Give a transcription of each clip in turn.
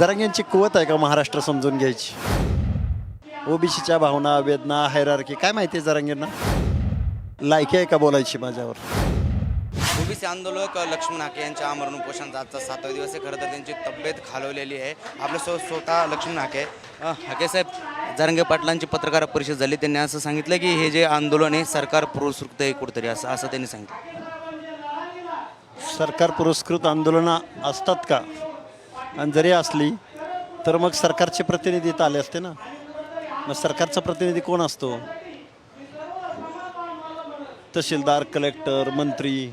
जरांग्यांची कुवत आहे का महाराष्ट्र समजून घ्यायची? ओबीसीच्या भावना वेदना हैरारकी काय माहिती आहे जरांगींना? लायकी आहे का बोलायची माझ्यावर? ओबीसी आंदोलक लक्ष्मण हाके यांच्या आमरण उपोषणाचा आजचा सातवा दिवस आहे. खरं तर त्यांची तब्येत खालवलेली आहे. आपल्या सो स्वतः लक्ष्मण हाके अ, हाके साहेब जारंगे पाटलांची पत्रकार परिषद झाली. त्यांनी असं सांगितलं की हे जे आंदोलन आहे सरकार पुरस्कृत आहे कुठेतरी असं असं त्यांनी सांगितलं. सरकार पुरस्कृत आंदोलनं असतात का? आणि जरी असली तर मग सरकारचे प्रतिनिधी इथं आले असते ना? मग सरकारचा प्रतिनिधी कोण असतो? तहसीलदार कलेक्टर मंत्री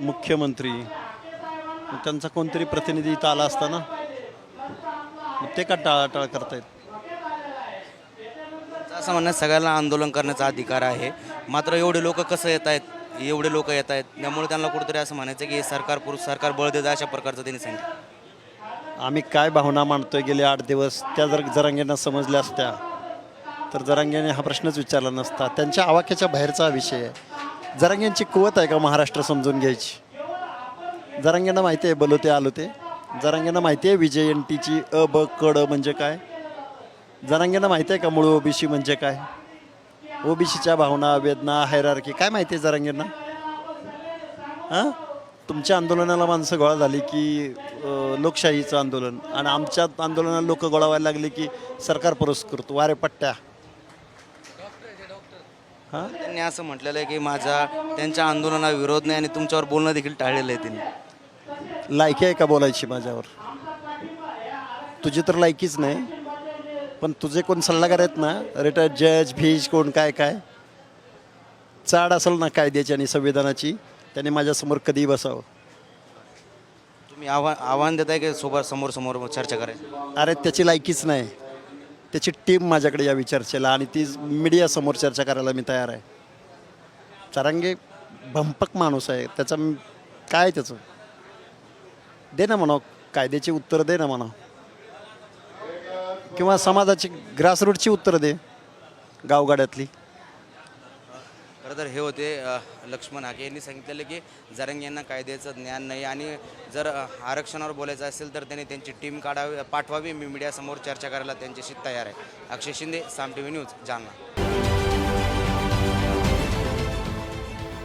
मुख्यमंत्री मग त्यांचा कोणतरी प्रतिनिधी इथं आला असता ना? मग ते का टाळाटाळ करतायत? असं म्हणणं सगळ्यांना आंदोलन करण्याचा अधिकार आहे. मात्र एवढे लोक कसं येत आहेत एवढे लोक येत आहेत. त्यामुळे त्यांना कुठेतरी असं म्हणायचं की हे सरकार पुरुष सरकार बळ देतं अशा प्रकारचं त्यांनी सांगितलं. आम्ही काय भावना मांडतोय गेले आठ दिवस त्या जर जरांगेंना समजल्या असत्या तर जरांगेने हा प्रश्नच विचारला नसता. त्यांच्या आवाक्याच्या बाहेरचा हा विषय आहे. जरांगेंची कुवत आहे का महाराष्ट्र समजून घ्यायची? जरांगेंना माहिती आहे बलोते आलोते. आलो ते जरांगेंना माहिती आहे विजय एन टीची अ ब कड म्हणजे काय? जरांगेंना माहिती आहे का मूळ ओबीसी म्हणजे काय? ओबीसीच्या भावना वेदना हैरारकी काय माहिती आहे जरांगेंना? हां? तुमच्या आंदोलनाला माणसं गोळा झाली की लोकशाहीचं आंदोलन. आणि आमच्या आंदोलनाला लोक गोळा व्हायला लागले की सरकार पुरस्कृत वारे पट्ट्या. हां? त्यांनी असं म्हटलेलं आहे की माझा त्यांच्या आंदोलनाला विरोध नाही आणि तुमच्यावर बोलणं देखील टाळलेलं आहे त्यांनी. लायकी आहे का बोलायची माझ्यावर? तुझी तर लायकीच नाही. पण तुझे कोण सल्लागार आहेत ना? रिटायर्ड जज भीज कोण काय काय? चाड असेल ना कायद्याची आणि संविधानाची? त्याने माझ्यासमोर कधीही बसावं. तुम्ही आव्हान आव्हान देताय की सोबत समोर समोर चर्चा करायची अरे त्याची लायकीच नाही. त्याची टीम माझ्याकडे यावी चर्चेला आणि ती मीडियासमोर चर्चा करायला मी तयार आहे. चरांगे भंपक माणूस आहे. त्याचं काय त्याचं? दे ना म्हणा कायद्याची उत्तरं दे ना म्हणा किंवा समाजाची ग्रासरूटची उत्तरं दे गावगाड्यातली. खरं तर हे होते लक्ष्मण हाके. यांनी सांगितलेलं की जरंग यांना कायद्याचं ज्ञान नाही आणि जर आरक्षणावर बोलायचं असेल तर त्यांनी त्यांची टीम काढावी पाठवावी. मी मीडियासमोर चर्चा करायला त्यांच्याशी तयार आहे. Akshay Shinde Saam T V news Jalna.